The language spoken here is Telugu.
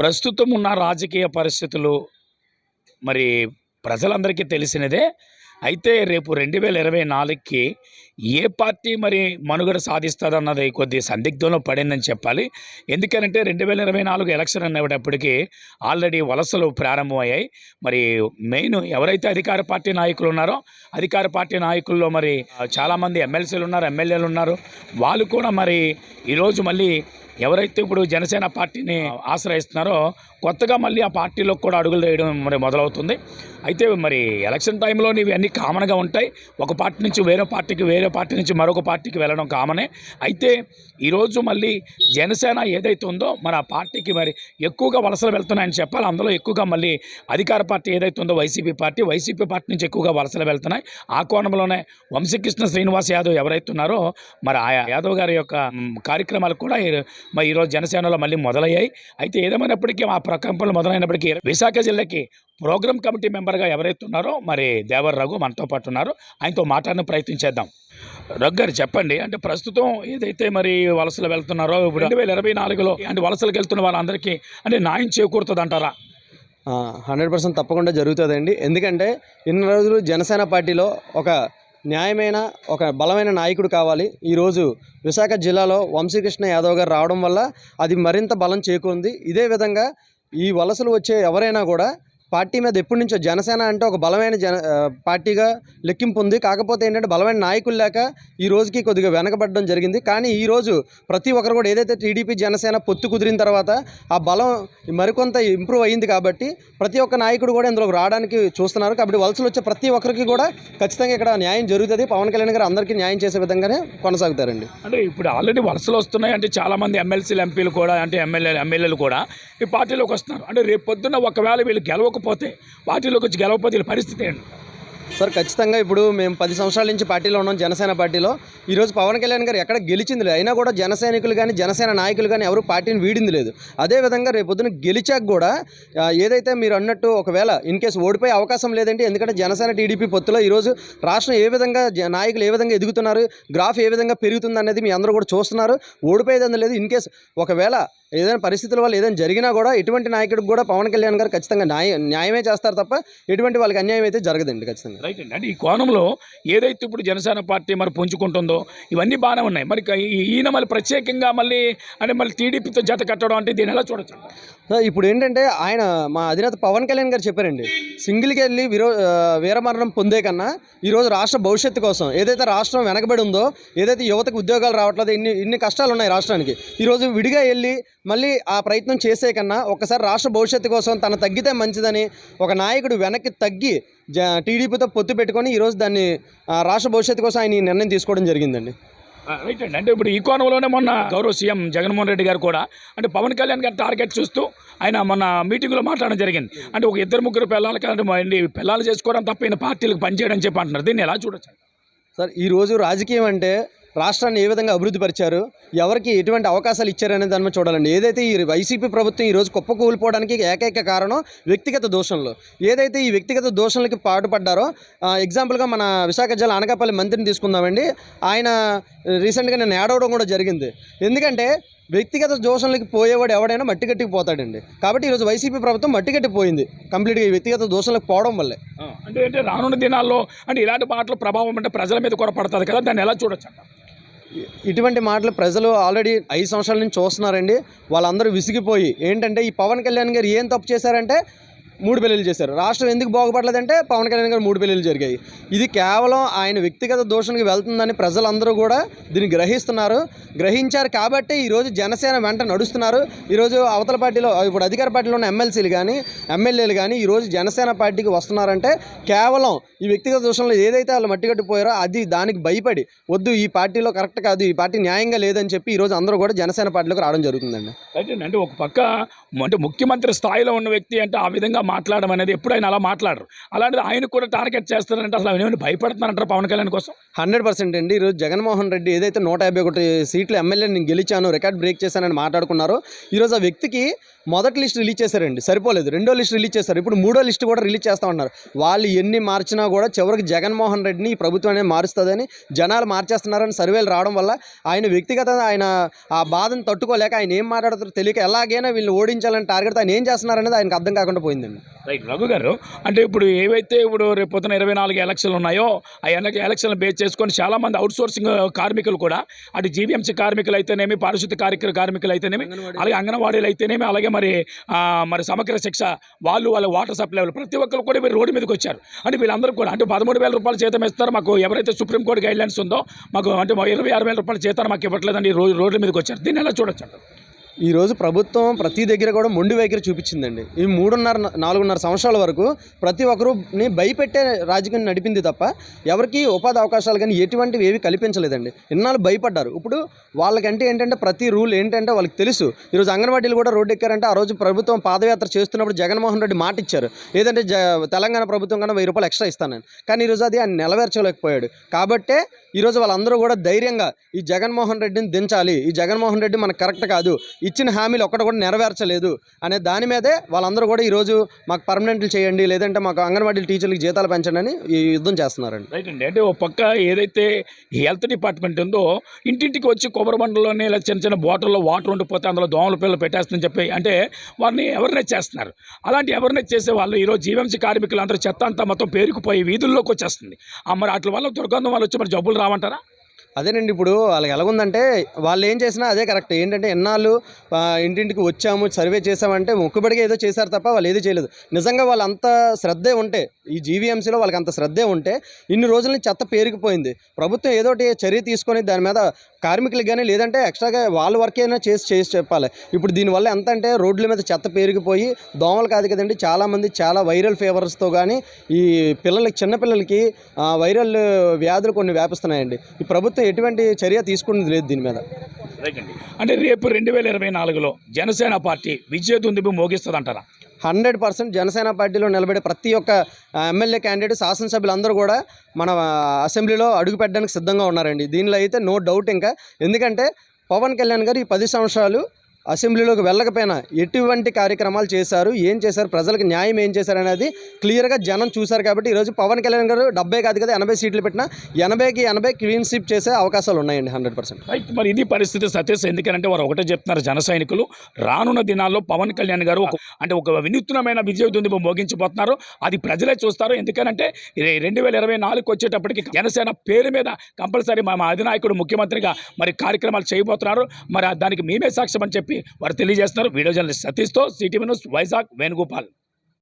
ప్రస్తుతం ఉన్న రాజకీయ పరిస్థితులు మరి ప్రజలందరికీ తెలిసినదే. అయితే రేపు రెండు వేల ఇరవై నాలుగుకి ఏ పార్టీ మరి మనుగడ సాధిస్తుందన్నది కొద్ది సందిగ్ధంలో పడిందని చెప్పాలి. ఎందుకనంటే రెండు వేల ఇరవై నాలుగు ఎలక్షన్ అనేటప్పటికీ ఆల్రెడీ వలసలు ప్రారంభమయ్యాయి. మరి మెయిన్ ఎవరైతే అధికార పార్టీ నాయకులు ఉన్నారో అధికార పార్టీ నాయకుల్లో మరి చాలామంది ఎమ్మెల్సీలు ఉన్నారు ఎమ్మెల్యేలు ఉన్నారు. వాళ్ళు కూడా మరి ఈరోజు మళ్ళీ ఎవరైతే ఇప్పుడు జనసేన పార్టీని ఆశ్రయిస్తున్నారో కొత్తగా మళ్ళీ ఆ పార్టీలో కూడా అడుగులు వేయడం మరి మొదలవుతుంది. అయితే మరి ఎలక్షన్ టైంలో ఇవన్నీ కామన్గా ఉంటాయి. ఒక పార్టీ నుంచి వేరే పార్టీకి వేరే పార్టీ నుంచి మరొక పార్టీకి వెళ్ళడం కామనే. అయితే ఈరోజు మళ్ళీ జనసేన ఏదైతే ఉందో మరి ఆ పార్టీకి మరి ఎక్కువగా వలసలు వెళ్తున్నాయని చెప్పాలి. అందులో ఎక్కువగా మళ్ళీ అధికార పార్టీ ఏదైతే ఉందో వైసీపీ పార్టీ వైసీపీ పార్టీ నుంచి ఎక్కువగా వలసలు వెళ్తున్నాయి. ఆ కోణంలోనే వంశీకృష్ణ శ్రీనివాస్ యాదవ్ ఎవరైతే ఉన్నారో మరి ఆ యాదవ్ గారి యొక్క కార్యక్రమాలు కూడా ఈ- మరి ఈరోజు జనసేనలో మళ్ళీ మొదలయ్యాయి. అయితే ఏదేమైనప్పటికీ ఆ ప్రకంపనలు మొదలైనప్పటికీ విశాఖ జిల్లాకి ప్రోగ్రామ్ కమిటీ మెంబర్గా ఎవరైతే ఉన్నారో మరి దేవర్ రఘు మనతో పాటు ఉన్నారు. ఆయనతో మాట్లాడిన ప్రయత్నం చేద్దాం. రఘు గారు చెప్పండి అంటే ప్రస్తుతం ఏదైతే మరి వలసలు వెళ్తున్నారో ఇప్పుడు రెండు వేల ఇరవై నాలుగులో అంటే వలసలకు వెళ్తున్న వాళ్ళందరికీ అంటే న్యాయం చేకూరుతుంది అంటారా హండ్రెడ్ పర్సెంట్ తప్పకుండా జరుగుతుందండి. ఎందుకంటే ఇన్ని రోజులు జనసేన పార్టీలో ఒక న్యాయమైన ఒక బలమైన నాయకుడు కావాలి. ఈరోజు విశాఖ జిల్లాలో వంశీకృష్ణ యాదవ్ గారు రావడం వల్ల అది మరింత బలం చేకూరింది. ఇదే విధంగా ఈ వలసలు వచ్చే ఎవరైనా కూడా పార్టీ మీద ఎప్పటి నుంచో జనసేన అంటే ఒక బలమైన జన పార్టీగా లెక్కింపు ఉంది. కాకపోతే ఏంటంటే బలమైన నాయకులు లేక ఈ రోజుకి కొద్దిగా వెనకబడడం జరిగింది. కానీ ఈ రోజు ప్రతి ఒక్కరు కూడా ఏదైతే టీడీపీ జనసేన పొత్తు కుదిరిన తర్వాత ఆ బలం మరికొంత ఇంప్రూవ్ అయ్యింది కాబట్టి ప్రతి ఒక్క నాయకుడు కూడా ఇందులోకి రావడానికి చూస్తున్నారు. కాబట్టి వలసలు వచ్చే ప్రతి ఒక్కరికి కూడా ఖచ్చితంగా ఇక్కడ న్యాయం జరుగుతుంది. పవన్ కళ్యాణ్ గారు అందరికీ న్యాయం చేసే విధంగానే కొనసాగుతారండి. అంటే ఇప్పుడు ఆల్రెడీ వలసలు వస్తున్నాయి అంటే చాలామంది ఎమ్మెల్సీలు ఎంపీలు కూడా అంటే ఎమ్మెల్యేలు ఎమ్మెల్యేలు కూడా ఈ పార్టీలోకి వస్తున్నారు. అంటే రేపు పొద్దున్న ఒకవేళ వీళ్ళు గెలవకపోతే పార్టీలోకి వచ్చి గెలవకపోతే పరిస్థితి ఏంటి? సార్ ఖచ్చితంగా ఇప్పుడు మేము పది సంవత్సరాల నుంచి పార్టీలో ఉన్నాం జనసేన పార్టీలో. ఈరోజు పవన్ కళ్యాణ్ గారు ఎక్కడ గెలిచింది లేదు. అయినా కూడా జనసైనికులు కానీ జనసేన నాయకులు కానీ ఎవరు పార్టీని వీడింది లేదు. అదేవిధంగా రేపు గెలిచాక కూడా ఏదైతే మీరు అన్నట్టు ఒకవేళ ఇన్ కేసు ఓడిపోయే అవకాశం లేదంటే ఎందుకంటే జనసేన టీడీపీ పొత్తులో ఈరోజు రాష్ట్రం ఏ విధంగా జ- నాయకులు ఏ విధంగా ఎదుగుతున్నారు గ్రాఫ్ ఏ విధంగా పెరుగుతుంది అనేది మీ అందరూ కూడా చూస్తున్నారు. ఓడిపోయేది లేదు. ఇన్ కేసు ఒకవేళ ఏదైనా పరిస్థితుల వల్ల ఏదైనా జరిగినా కూడా ఎటువంటి నాయకుడికి కూడా పవన్ కళ్యాణ్ గారు ఖచ్చితంగా న్యాయ న్యాయమే చేస్తారు తప్ప ఎటువంటి వాళ్ళకి అన్యాయం అయితే జరగదండి ఖచ్చితంగా. రైట్ అండి. అంటే ఈ కోణంలో ఏదైతే ఇప్పుడు జనసేన పార్టీ మరి పుంజుకుంటుందో ఇవన్నీ బాగానే ఉన్నాయి. మరి ఈయన మళ్ళీ ప్రత్యేకంగా మళ్ళీ అంటే మళ్ళీ టీడీపీతో జత కట్టడం అంటే దీన్ని ఎలా చూడొచ్చు ఇప్పుడు ఏంటంటే ఆయన మా అధినేత పవన్ కళ్యాణ్ గారు చెప్పారండి సింగిల్కి వెళ్ళి విరో వీరమరణం పొందే కన్నా ఈరోజు రాష్ట్ర భవిష్యత్తు కోసం ఏదైతే రాష్ట్రం వెనకబడి ఉందో ఏదైతే యువతకు ఉద్యోగాలు రావట్లేదు ఇన్ని ఇన్ని కష్టాలు ఉన్నాయి రాష్ట్రానికి ఈరోజు విడిగా వెళ్ళి మళ్ళీ ఆ ప్రయత్నం చేసే కన్నా ఒకసారి రాష్ట్ర భవిష్యత్తు కోసం తను తగ్గితే మంచిదని ఒక నాయకుడు వెనక్కి తగ్గి జ టీడీపీతో పొత్తు పెట్టుకొని ఈరోజు దాన్ని రాష్ట్ర భవిష్యత్తు కోసం ఆయన నిర్ణయం తీసుకోవడం జరిగిందండి. రైట్ అండి. అంటే ఇప్పుడు ఈ కోణంలోనే మొన్న గౌరవ సీఎం జగన్మోహన్ రెడ్డి గారు కూడా అంటే పవన్ కళ్యాణ్ గారి టార్గెట్ చూస్తూ ఆయన మొన్న మీటింగ్లో మాట్లాడడం జరిగింది. అంటే ఒక ఇద్దరు ముగ్గురు పిల్లలకి అంటే పిల్లలు చేసుకోవడం తప్ప ఈయన పార్టీలకు పనిచేయడం చెప్పి అంటున్నారు. దీన్ని ఎలా చూడొచ్చు? సార్ ఈరోజు రాజకీయం అంటే రాష్ట్రాన్ని ఏ విధంగా అభివృద్ధి పరిచారు ఎవరికి ఎటువంటి అవకాశాలు ఇచ్చారనే దాని మీద చూడాలండి. ఏదైతే ఈ వైసీపీ ప్రభుత్వం ఈరోజు కుప్ప కూలిపోవడానికి ఏకైక కారణం వ్యక్తిగత దోషంలో ఏదైతే ఈ వ్యక్తిగత దోషంలకి పాటుపడ్డారో ఎగ్జాంపుల్గా మన విశాఖ జిల్లా అనకాపల్లి మంత్రిని తీసుకుందామండి. ఆయన రీసెంట్గా నేను ఏడవడం కూడా జరిగింది. ఎందుకంటే వ్యక్తిగత దోషంలోకి పోయేవాడు ఎవడైనా మట్టి గట్టికి పోతాడండి. కాబట్టి ఈరోజు వైసీపీ ప్రభుత్వం మట్టి గట్టిపోయింది కంప్లీట్గా వ్యక్తిగత దోషంలోకి పోవడం వల్లే. అంటే రానున్న దినాల్లో అంటే ఇలాంటి మాటలు ప్రభావం అంటే ప్రజల మీద కూడా పడుతుంది కదా. దాన్ని ఎలా చూడొచ్చు ఇటువంటి మాటలు ప్రజలు ఆల్రెడీ ఐదు సంవత్సరాల నుంచి చూస్తున్నారండి. వాళ్ళందరూ విసిగిపోయి ఏంటంటే ఈ పవన్ కళ్యాణ్ గారు ఏం తప్పు చేశారంటే మూడు పెళ్ళిళ్ళు చేశారు. రాష్ట్రం ఎందుకు బాగుపడలేదంటే పవన్ కళ్యాణ్ గారు మూడు పెళ్ళిళ్ళు జరిగాయి. ఇది కేవలం ఆయన వ్యక్తిగత దోషణకి వెళ్తుందని ప్రజలందరూ కూడా దీన్ని గ్రహిస్తున్నారు. గ్రహించారు కాబట్టి ఈరోజు జనసేన వెంట నడుస్తున్నారు. ఈరోజు అవతల పార్టీలో ఇప్పుడు అధికార పార్టీలో ఉన్న ఎమ్మెల్సీలు కానీ ఎమ్మెల్యేలు కానీ ఈరోజు జనసేన పార్టీకి వస్తున్నారంటే కేవలం ఈ వ్యక్తిగత దోషంలో ఏదైతే వాళ్ళు మట్టిగట్టిపోయారో అది దానికి భయపడి వద్దు ఈ పార్టీలో కరెక్ట్ కాదు ఈ పార్టీ న్యాయంగా లేదని చెప్పి ఈరోజు అందరూ కూడా జనసేన పార్టీలోకి రావడం జరుగుతుందండి. అంటే ఒక పక్క అంటే ముఖ్యమంత్రి స్థాయిలో ఉన్న వ్యక్తి అంటే ఆ విధంగా మాట్లాడడం అనేది ఎప్పుడైనా అలా మాట్లాడరు. అలాంటిది ఆయన కూడా టార్గెట్ చేస్తారంటే అసలు ఆయన ఏమైనా భయపడుతున్నారంటారు పవన్ కళ్యాణ్ కోసం? హండ్రెడ్ పర్సెంట్ అండి. ఈరోజు జగన్మోహన్ రెడ్డి ఏదైతే నూట యాభై ఒకటి సీట్లు ఎమ్మెల్యే నేను గెలిచాను రికార్డ్ బ్రేక్ చేశానని మాట్లాడుకున్నారో ఈరోజు ఆ వ్యక్తికి మొదటి లిస్ట్ రిలీజ్ చేశారండి. సరిపోలేదు. రెండో లిస్ట్ రిలీజ్ చేశారు. ఇప్పుడు మూడో లిస్ట్ కూడా రిలీజ్ చేస్తా ఉన్నారు వాళ్ళు ఎన్ని మార్చినా కూడా చివరికి జగన్మోహన్ రెడ్డిని ఈ ప్రభుత్వం అనేది మారుస్తుందని జనాలు మార్చేస్తున్నారని సర్వేలు రావడం వల్ల ఆయన వ్యక్తిగత ఆయన ఆ బాధను తట్టుకోలేక ఆయన ఏం మాట్లాడతారో తెలియక ఎలాగైనా వీళ్ళు ఓడించాలని టార్గెట్ ఆయన ఏం చేస్తున్నారనేది ఆయనకు అర్థం కాకుండా పోయిందండి. రైట్ రఘు గారు. అంటే ఇప్పుడు ఏవైతే ఇప్పుడు రేపు పొద్దున ఇరవై నాలుగు ఎలక్షన్లు ఉన్నాయో ఆ ఎల- ఎలక్షన్లు బేస్ చేసుకొని చాలా మంది అవుట్ సోర్సింగ్ కార్మికులు కూడా అటు జీవీఎంసీ కార్మికులు అయితేనేమి పారిశుద్ధ కార్మికుల కార్మికులు అయితేనేమి అలాగే అంగన్వాడీలు అయితేనేమి అలాగే మరి మరి సమగ్ర శిక్ష వాళ్ళు వాళ్ళ వాటర్ సప్లై వాళ్ళు. ప్రతి ఒక్కరు కూడా మీరు రోడ్డు మీదకి వచ్చారు. అంటే వీళ్ళందరూ కూడా అంటే పదమూడు వేల రూపాయలు జీతం ఇస్తారు మాకు ఎవరైతే సుప్రీంకోర్టు గైడ్ లైన్స్ ఉందో మాకు అంటే ఇరవై ఆరు వేల రూపాయల జీతాన్ని మాకు ఇవ్వట్లేదండి ఈ రోజు రోడ్ల మీదకి వచ్చారు. దీన్ని ఎలా చూడొచ్చు ఈరోజు ఈ రోజు ప్రభుత్వం ప్రతి దగ్గర కూడా మొండి వైఖరి చూపించిందండి. ఈ మూడున్నర నాలుగున్నర సంవత్సరాల వరకు ప్రతి ఒక్కరుని భయపెట్టే రాజకీయం నడిపింది తప్ప ఎవరికి ఉపాధి అవకాశాలు కానీ ఎటువంటివి ఏవి కల్పించలేదండి. ఇన్నాళ్ళు భయపడ్డారు. ఇప్పుడు వాళ్ళకంటే ఏంటంటే ప్రతి రూల్ ఏంటంటే వాళ్ళకి తెలుసు. ఈరోజు అంగన్వాడీలు కూడా రోడ్డు ఎక్కారంటే ఆ రోజు ప్రభుత్వం పాదయాత్ర చేస్తున్నప్పుడు జగన్మోహన్ రెడ్డి మాట ఇచ్చారు. ఏదంటే జ తెలంగాణ ప్రభుత్వం కన్నా వెయ్యి రూపాయలు ఎక్స్ట్రా ఇస్తానని. కానీ ఈరోజు అది ఆయన నెలవేర్చలేకపోయాడు. కాబట్టే ఈరోజు వాళ్ళందరూ కూడా ధైర్యంగా ఈ జగన్మోహన్ రెడ్డిని దించాలి. ఈ జగన్మోహన్ రెడ్డి మనకు కరెక్ట్ కాదు. ఇచ్చిన హామీలు ఒక్కటి కూడా నెరవేర్చలేదు అనే దాని మీదే వాళ్ళందరూ కూడా ఈరోజు మాకు పర్మనెంట్లు చేయండి లేదంటే మాకు అంగన్వాడీ టీచర్లకు జీతాలు పెంచండి అని ఈ యుద్ధం చేస్తున్నారండి. రైట్ అండి. అంటే ఓ పక్క ఏదైతే హెల్త్ డిపార్ట్మెంట్ ఉందో ఇంటింటికి వచ్చి కొబ్బరి బండలోనే ఇలా చిన్న చిన్న బాటిల్లో వాటర్ ఉండిపోతే అందులో దోమల పిల్లలు పెట్టేస్తుందని చెప్పి అంటే వారిని ఎవరినైతే చేస్తున్నారు. అలాంటి ఎవరినైతే చేసే వాళ్ళు ఈరోజు జీవీఎంసీ కార్మికులు అందరూ చెత్త అంతా మొత్తం పేరుకుపోయి వీధుల్లోకి వచ్చేస్తుంది. మరి వాటి వల్ల దుర్గంధం వాళ్ళు వచ్చి మరి జబ్బులు రావంటారా? అదేనండి ఇప్పుడు వాళ్ళకి ఎలాగుందంటే వాళ్ళు ఏం చేసినా అదే కరెక్ట్. ఏంటంటే ఎన్నాళ్ళు ఇంటింటికి వచ్చాము సర్వే చేసామంటే మొక్కుబడిగా ఏదో చేశారు తప్ప వాళ్ళు ఏదో చేయలేదు. నిజంగా వాళ్ళు అంత శ్రద్ధే ఉంటే ఈ జీవీఎంసీలో వాళ్ళకి అంత శ్రద్ధే ఉంటే ఇన్ని రోజుల నుంచి చెత్త పేరుకుపోయింది. ప్రభుత్వం ఏదో ఒకటి చర్య తీసుకొని దాని మీద కార్మికులకు కానీ లేదంటే ఎక్స్ట్రాగా వాళ్ళ వర్క్ అయినా చేసి చేసి చెప్పాలి. ఇప్పుడు దీనివల్ల ఎంత అంటే రోడ్ల మీద చెత్త పేరుకుపోయి దోమలు కాదు కదండి చాలామంది చాలా వైరల్ ఫీవర్స్తో కానీ ఈ పిల్లలకి చిన్నపిల్లలకి వైరల్ వ్యాధులు కొన్ని వ్యాపిస్తున్నాయండి. ఈ ప్రభుత్వం ఎటువంటి చర్య తీసుకున్నది లేదు దీని మీద. అంటే రేపు రెండు వేల ఇరవై నాలుగులో జనసేన పార్టీ విజయ దుందుబి మోగిస్తుంది అంటారా హండ్రెడ్ పర్సెంట్ జనసేన పార్టీలో నిలబడే ప్రతి ఒక్క ఎమ్మెల్యే క్యాండిడేట్ శాసనసభ్యులు అందరూ కూడా మన అసెంబ్లీలో అడుగు పెట్టడానికి సిద్ధంగా ఉన్నారండి. దీనిలో అయితే నో డౌట్ ఇంకా. ఎందుకంటే పవన్ కళ్యాణ్ గారు ఈ పది సంవత్సరాలు అసెంబ్లీలోకి వెళ్ళకపోయినా ఎటువంటి కార్యక్రమాలు చేశారు ఏం చేశారు ప్రజలకు న్యాయం ఏం చేశారు అనేది క్లియర్గా జనం చూశారు కాబట్టి ఈరోజు పవన్ కళ్యాణ్ గారు డెబ్బై కాదు కదా ఎనభై సీట్లు పెట్టినా ఎనభైకి ఎనభై క్లీన్ స్వీప్ చేసే అవకాశాలు ఉన్నాయండి హండ్రెడ్ పర్సెంట్. రైట్ మరి ఇది పరిస్థితి సతీష్. ఎందుకంటే వారు ఒకటే చెప్తున్నారు జన సైనికులు రానున్న దినాల్లో పవన్ కళ్యాణ్ గారు అంటే ఒక వినూత్నమైన విజయ మోగించిపోతున్నారు మోగించబోతున్నారు. అది ప్రజలే చూస్తారు. ఎందుకంటే రెండు వేల ఇరవై నాలుగుకి వచ్చేటప్పటికి జనసేన పేరు మీద కంపల్సరీ మా మా అధినాయకుడు ముఖ్యమంత్రిగా మరి కార్యక్రమాలు చేయబోతున్నారు. మరి దానికి మేమే సాక్ష్యం అని చెప్పి వారు తెలియజేస్తున్నారు. వీడియో జర్నలిస్ట్ సతీష్తో సిటీవీ న్యూస్ వైజాగ్ వేణుగోపాల్.